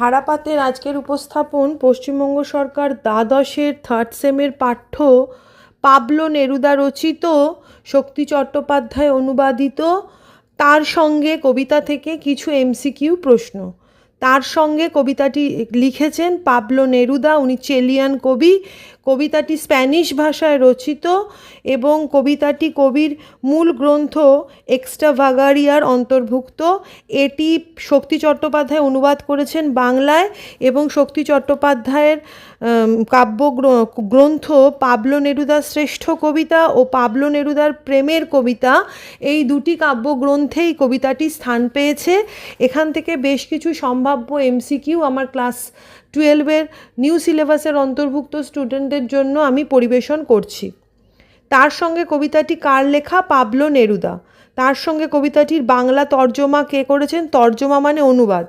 ধারাপাতের আজকের উপস্থাপন পশ্চিমবঙ্গ সরকার দ্বাদশের থার্ড সেমের পাঠ্য পাবলো নেরুদা রচিত, শক্তি চট্টোপাধ্যায় অনুবাদিত। তার সঙ্গে কবিতা থেকে কিছু এমসিকিউ প্রশ্ন। তার সঙ্গে কবিতাটি লিখেছেন পাবলো নেরুদা, উনি চেলিয়ান কবি। কবিতাটি স্প্যানিশ ভাষায় রচিত এবং কবিতাটি কবির মূল গ্রন্থ এক্সট্রা ভাগারিয়ার অন্তর্ভুক্ত। এটি শক্তি চট্টোপাধ্যায় অনুবাদ করেছেন বাংলায় এবং শক্তি চট্টোপাধ্যায়ের কাব্য গ্রন্থ পাবলো নেরুদার শ্রেষ্ঠ কবিতা ও পাবলো নেরুদার প্রেমের কবিতা। এই দুটি কাব্যগ্রন্থেই কবিতাটি স্থান পেয়েছে। এখান থেকে বেশ কিছু সম্ভাব্য এমসিকিউ আমার ক্লাস টুয়েলভের নিউ সিলেবাসের অন্তর্ভুক্ত স্টুডেন্টদের জন্য আমি পরিবেশন করছি। তার সঙ্গে কবিতাটি কার লেখা? Pablo Neruda. তার সঙ্গে কবিতাটির বাংলা তর্জমা কে করেছেন? তর্জমা মানে অনুবাদ।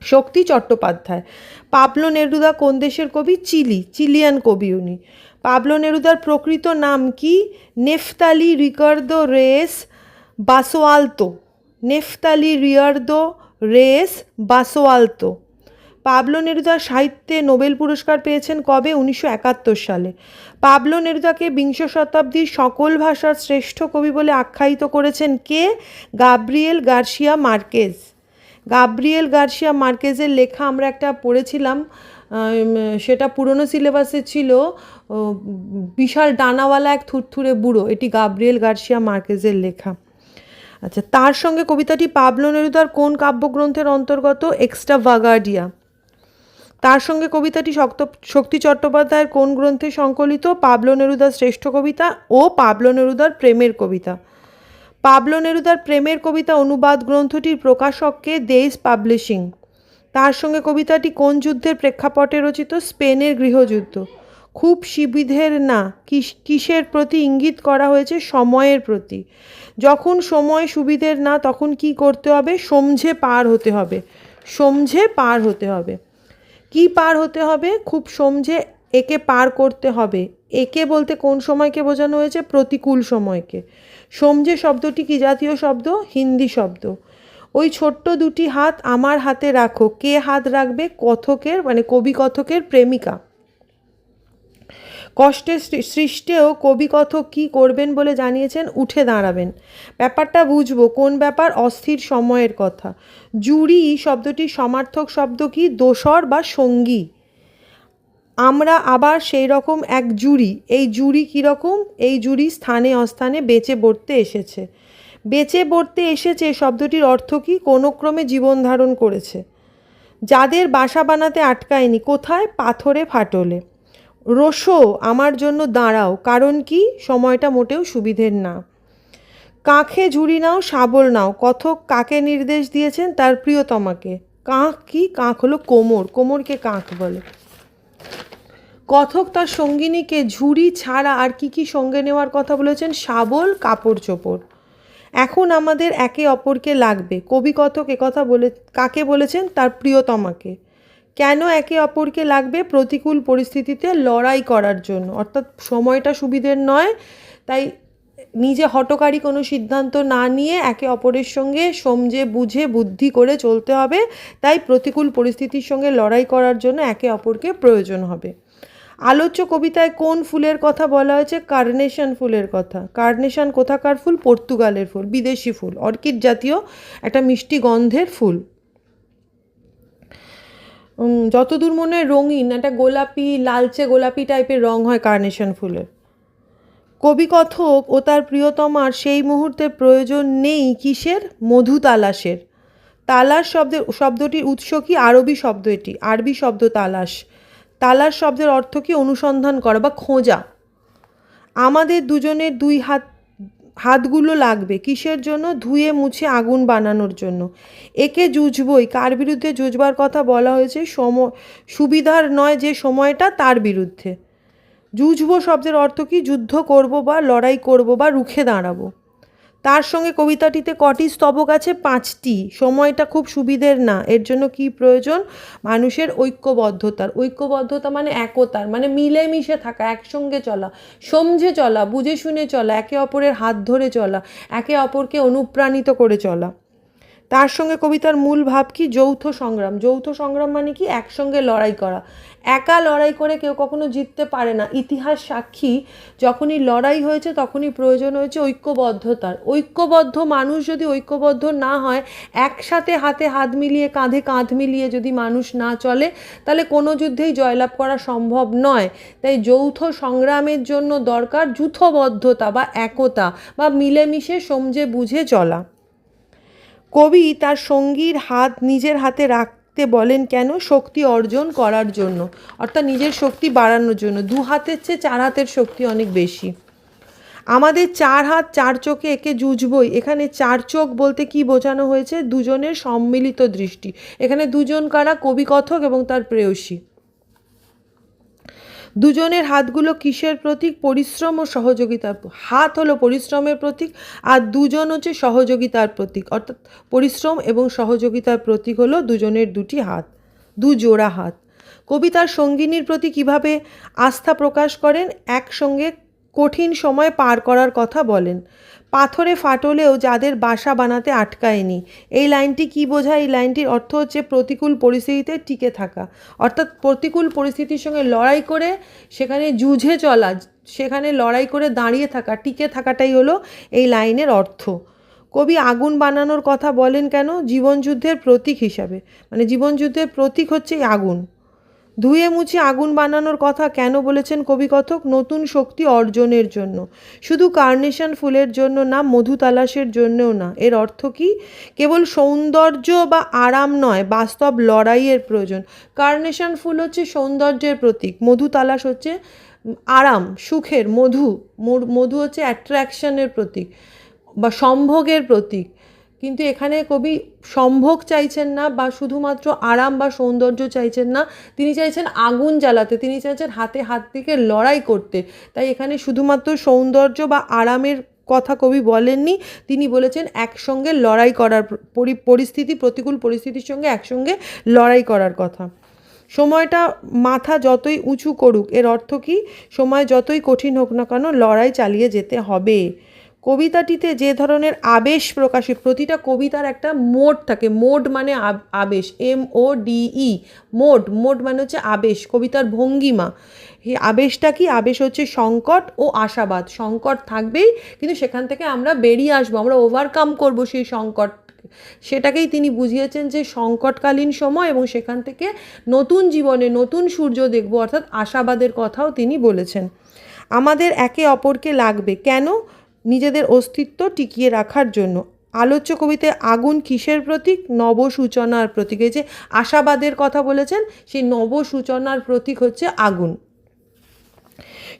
শক্তি চট্টোপাধ্যায়। পাবলো নেরুদা কোন দেশের কবি? চিলি, চিলিয়ান কবি উনি। পাবলো নেরুদার প্রকৃত নাম কি? Neftali Ricardo Reyes Basoalto. Neftali Ricardo Reyes Basoalto. Pablo Neruda সাহিত্যে নোবেল পুরস্কার পেয়েছেন কবে? উনিশশো একাত্তর সালে। পাবলো নেরুদাকে বিংশ শতাব্দীর সকল ভাষার শ্রেষ্ঠ কবি বলে আখ্যায়িত করেছেন কে? Gabriel Garcia Marquez. Gabriel Garcia মার্কেজের লেখা আমরা একটা পড়েছিলাম সেটা পুরনো সিলেবাসে ছিল বিশাল ডানাওয়ালা এক থুরথুরে বুড়ো, এটি গাব্রিয়েল গার্সিয়া মার্কেজের লেখা। আচ্ছা তার সঙ্গে কবিতাটি পাবলো নেরুদার কোন কাব্যগ্রন্থের অন্তর্গত? এক্সট্রা ভাগার্ডিয়া তার সঙ্গে কবিতাটি শক্ত, শক্তি চট্টোপাধ্যায়ের কোন গ্রন্থে সংকলিত? পাবলো নেরুদার শ্রেষ্ঠ কবিতা ও পাবলো নেরুদার প্রেমের কবিতা। পাবলো নেরুদার প্রেমের কবিতা অনুবাদ গ্রন্থটির প্রকাশককে দেশ পাবলিশিং। তার সঙ্গে কবিতাটি কোন যুদ্ধের প্রেক্ষাপটে রচিত? স্পেনের গৃহযুদ্ধ। খুব শিবিধের না, কিস- কিসের প্রতি ইঙ্গিত করা হয়েছে? সময়ের প্রতি। যখন সময় সুবিধের না, তখন কি করতে হবে? সমঝে পার হতে হবে। সমঝে পার হতে হবে। কি পার হতে হবে? খুব সমঝে একে পার করতে হবে। একে বলতে কোন সময়কে বোঝানো হয়েছে? প্রতিকূল সময়কে। সমঝে শব্দটি কি জাতীয় শব্দ? হিন্দি শব্দ। ওই ছোট্ট দুটি হাত আমার হাতে রাখো। কে হাত রাখবে? কথকের মানে কবি কথকের প্রেমিকা। কষ্টের সৃষ্টেও কবি কথক কী করবেন বলে জানিয়েছেন, উঠে দাঁড়াবেন। ব্যাপারটা বুঝব, কোন ব্যাপার অস্থির সময়ের কথা। জুরি শব্দটির সমার্থক শব্দ কি, দোসর বা সঙ্গী? আমরা আবার সেই রকম এক জুরি এই জুরি কীরকম এই জুরি স্থানে অস্থানে বেঁচে বর্তে এসেছে। বেঁচে বর্তে এসেছে শব্দটির অর্থ কি? কোনো ক্রমে জীবন ধারণ করেছে। যাদের বাসা বানাতে আটকায়নি, কোথায়? পাথরে ফাটলে। রোশো আমার জন্য দাঁড়াও, কারণ কি? সময়টা মোটেও সুবিধের না। কাঁখে ঝুড়ি নাও, শাবল নাও। কথক কাকে নির্দেশ দিয়েছেন? তার প্রিয়তমাকে। কাঁখ কি? কাঁখ হলো কোমর। কোমরকে কাঁখ বলে। কথক তার সঙ্গিনীকে ঝুড়ি ছাড়া আর কি কি সঙ্গে নেওয়ার কথা বলেছেন? শাবল, কাপড় চোপড়। এখন আমাদের একে অপরকে লাগবে। কবি কথক কথা বলে, কাকে বলেছেন? তার প্রিয়তমাকে। কেন একে অপরকে লাগবে প্রতিকূল পরিস্থিতিতে লড়াই করার জন্য? অর্থাৎ সময়টা সুবিধের নয়, তাই নিজে হটকারী কোনো সিদ্ধান্ত না নিয়ে একে অপরের সঙ্গে সমঝে বুঝে বুদ্ধি করে চলতে হবে। তাই প্রতিকূল পরিস্থিতির সঙ্গে লড়াই করার জন্য একে অপরকে প্রয়োজন হবে। আলোচ্য কবিতায় কোন ফুলের কথা বলা হয়েছে? কার্নেশন ফুলের কথা। কার্নেশন কোথাকার ফুল? পর্তুগালের ফুল, বিদেশি ফুল, অর্কিড জাতীয় একটা মিষ্টি গন্ধের ফুল। যতদূর মনে হয় রঙিন, একটা গোলাপি, লালচে গোলাপি টাইপের রং হয় কার্নেশন ফুলের। কবি কথক ও তার প্রিয়তমার সেই মুহূর্তে প্রয়োজন নেই কিসের? মধু তালাশের। তালাশ শব্দের, শব্দটির উৎস কি? আরবি শব্দ এটি। আরবি শব্দ তালাশ। তালাশ শব্দের অর্থ কি? অনুসন্ধান করা বা খোঁজা। আমাদের দুজনের দুই হাত হাতগুলো লাগবে কিসের জন্য? ধুয়ে মুছে আগুন বানানোর জন্য। একে জুঝবই কার বিরুদ্ধে জুজবার কথা বলা হয়েছে? সম, সুবিধার নয় যে সময়টা, তার বিরুদ্ধে। জুঝবো শব্দের অর্থ কি? যুদ্ধ করব বা লড়াই করব বা রুখে দাঁড়াবো। তার সঙ্গে কবিতাটিতে কটি স্তবক আছে? পাঁচটি। সময়টা খুব সুবিধের না। এর জন্য কি প্রয়োজন? মানুষের ঐক্যবদ্ধতার। ঐক্যবদ্ধতা মানে একতার মানে মিলেমিশে থাকা, একসঙ্গে চলা, সমঝে চলা, বুঝে শুনে চলা, একে অপরের হাত ধরে চলা, একে অপরকে অনুপ্রাণিত করে চলা। তার সঙ্গে কবিতার মূল ভাব কি? যৌথ সংগ্রাম। যৌথ সংগ্রাম মানে কি? একসঙ্গে লড়াই করা। একা লড়াই করে কেউ কখনো জিততে পারে না। ইতিহাস সাক্ষী, যখনই লড়াই হয়েছে তখনই প্রয়োজন হয়েছে ঐক্যবদ্ধতার। ঐক্যবদ্ধ মানুষ যদি ঐক্যবদ্ধ না হয়, একসাথে হাতে হাত মিলিয়ে, কাঁধে কাঁধ মিলিয়ে যদি মানুষ না চলে, তাহলে কোনো যুদ্ধেই জয়লাভ করা সম্ভব নয়। তাই যৌথ সংগ্রামের জন্য দরকার যুথবদ্ধতা বা একতা বা মিলেমিশে সমঝে বুঝে চলা। কবি তার সঙ্গীর হাত নিজের হাতে রাখতে বলেন কেন? শক্তি অর্জন করার জন্য, অর্থাৎ নিজের শক্তি বাড়ানোর জন্য। দু হাতের চেয়ে চার হাতের শক্তি অনেক বেশি। আমাদের চার হাত, চার চোখে একে জুজবই এখানে চার চোখ বলতে কি বোঝানো হয়েছে? দুজনের সম্মিলিত দৃষ্টি। এখানে দুজন কারা? কবি, কথক এবং তার প্রেয়সী। দুজনের হাতগুলো কিসের প্রতীক? পরিশ্রম ও সহযোগিতার হাত হলো পরিশ্রমের প্রতীক আর দুজন হচ্ছে সহযোগিতার প্রতীক। অর্থাৎ পরিশ্রম এবং সহযোগিতার প্রতীক হলো দুজনের দুটি হাত, দু জোড়া হাত। কবিতার সঙ্গিনীর প্রতি কীভাবে আস্থা প্রকাশ করেন? একসঙ্গে কঠিন সময় পার করার কথা বলেন। পাথরে ফাটলেও যাদের বাসা বানাতে আটকায়নি। এই লাইনটি কি বোঝায়? এই লাইনটির অর্থ হচ্ছে প্রতিকূল পরিস্থিতিতে টিকে থাকা। অর্থাৎ প্রতিকূল পরিস্থিতির সঙ্গে লড়াই করে সেখানে যুঝে চলা, সেখানে লড়াই করে দাঁড়িয়ে থাকা, টিকে থাকাটাই হলো এই লাইনের অর্থ। কবি আগুন বানানোর কথা বলেন কেন? জীবনযুদ্ধের প্রতীক হিসাবে। মানে জীবনযুদ্ধের প্রতীক হচ্ছে আগুন। ধুয়ে মুছে আগুন বানানোর কথা কেন বলেছেন কবি কথক? নতুন শক্তি অর্জনের জন্য। শুধু কার্নেশন ফুলের জন্য না, মধু তালাশের জন্যও না। এর অর্থ কি? কেবল সৌন্দর্য বা আরাম নয়, বাস্তব লড়াইয়ের প্রয়োজন। কার্নেশন ফুল হচ্ছে সৌন্দর্যের প্রতীক, মধু তালাশ হচ্ছে আরাম, সুখের, মধু। মধু হচ্ছে অ্যাট্রাকশনের প্রতীক বা সম্ভোগের প্রতীক। কিন্তু এখানে কবি সম্ভোগ চাইছেন না বা শুধুমাত্র আরাম বা সৌন্দর্য চাইছেন না। তিনি চাইছেন আগুন জ্বালাতে, তিনি চাইছেন হাতে হাত থেকে লড়াই করতে। তাই এখানে শুধুমাত্র সৌন্দর্য বা আরামের কথা কবি বলেননি, তিনি বলেছেন একসঙ্গে লড়াই করার পরিস্থিতি, প্রতিকূল পরিস্থিতির সঙ্গে একসঙ্গে লড়াই করার কথা। সময়টা মাথা যতই উঁচু করুক, এর অর্থ কী? সময় যতই কঠিন হোক না কেন লড়াই চালিয়ে যেতে হবে। কবিতাটিতে যে ধরনের আবেশ প্রকাশে, প্রতিটা কবিতার একটা মোড থাকে। মোড মানে আবেশ। M O D E mode mode মানে হচ্ছে আবেশ, কবিতার ভঙ্গিমা। এই আবেশটা কি? আবেশ হচ্ছে সংকট ও আশাবাদ। সংকট থাকবেই, কিন্তু সেখান থেকে আমরা বেরিয়ে আসব, আমরা ওভারকাম করব সেই সংকট। সেটাকেই তিনি বুঝিয়েছেন যে সংকটকালীন সময় এবং সেখান থেকে নতুন জীবনে নতুন সূর্য দেখব, অর্থাৎ আশাবাদের কথাও তিনি বলেছেন। আমাদের একে অপরকে লাগবে। কেন? নিজেদের অস্তিত্ব টিকিয়ে রাখার জন্য। আলোচ্য কবিতে আগুন কিসের প্রতীক? নব সূচনার প্রতীক। এই যে আশাবাদের কথা বলেছেন, সেই নব সূচনার প্রতীক হচ্ছে আগুন।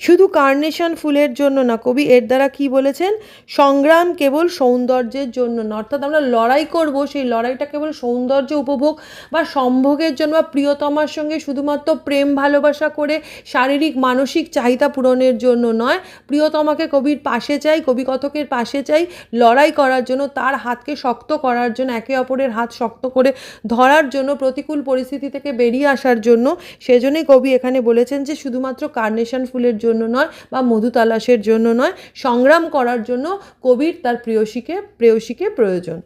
শুধু কার্নেশন ফুলের জন্য না, কবি এর দ্বারা কি বলেছেন? সংগ্রাম কেবল সৌন্দর্যের জন্য না, অর্থাৎ আমরা লড়াই করব, সেই লড়াইটা কেবল সৌন্দর্য উপভোগ বা সম্ভোগের জন্য বা প্রিয়তমার সঙ্গে শুধুমাত্র প্রেম, ভালোবাসা করে শারীরিক, মানসিক চাহিদা পূরণের জন্য নয়, প্রিয়তমাকে কবির পাশে চাই, কবি কথকের পাশে চাই, লড়াই করার জন্য, তার হাতকে শক্ত করার জন্য, একে অপরের হাত শক্ত করে ধরার জন্য, প্রতিকূল পরিস্থিতি থেকে বেরিয়ে আসার জন্য। সেজন্যই কবি এখানে বলেছেন যে, শুধুমাত্র কার্নেশন ফুলের জন্য নয় বা মধু তালাশের জন্য নয়। সংগ্রাম করার জন্য কবির তার প্রেয়সীকে প্রেয়সীকে প্রয়োজন।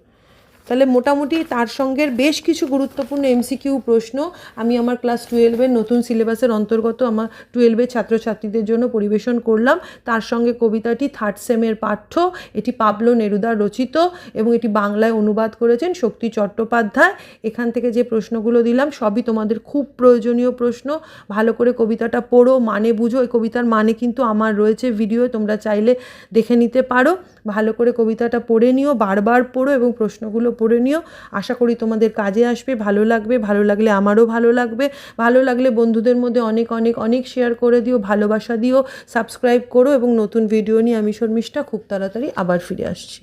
তাহলে মোটামুটি তার সঙ্গে বেশ কিছু গুরুত্বপূর্ণ এমসিকিউ প্রশ্ন। আমি আমার ক্লাস টুয়েলভের নতুন সিলেবাসের অন্তর্গত আমার টুয়েলভের ছাত্রছাত্রীদের জন্য পরিবেশন করলাম। তার সঙ্গে কবিতাটি থার্ড সেমের পাঠ্য, এটি পাবলো নেরুদার রচিত এবং এটি বাংলায় অনুবাদ করেছেন শক্তি চট্টোপাধ্যায়। এখান থেকে যে প্রশ্নগুলো দিলাম, সবই তোমাদের খুব প্রয়োজনীয় প্রশ্ন। ভালো করে কবিতাটা পড়ো মানে বুঝো। এই কবিতার মানে কিন্তু আমার রয়েছে ভিডিও তোমরা চাইলে দেখে নিতে পারো। ভালো করে কবিতাটা পড়ে নিও, বারবার পড়ো এবং প্রশ্নগুলো পড়ে নিও। আশা করি তোমাদের কাজে আসবে, ভালো লাগবে, ভালো লাগলে আমারও ভালো লাগবে। ভালো লাগলে বন্ধুদের মধ্যে অনেক অনেক অনেক শেয়ার করে দিও, ভালোবাসা দিও সাবস্ক্রাইব করো এবং নতুন ভিডিও নিয়ে আমি শর্মিষ্ঠা খুব তাড়াতাড়ি আবার ফিরে আসছি।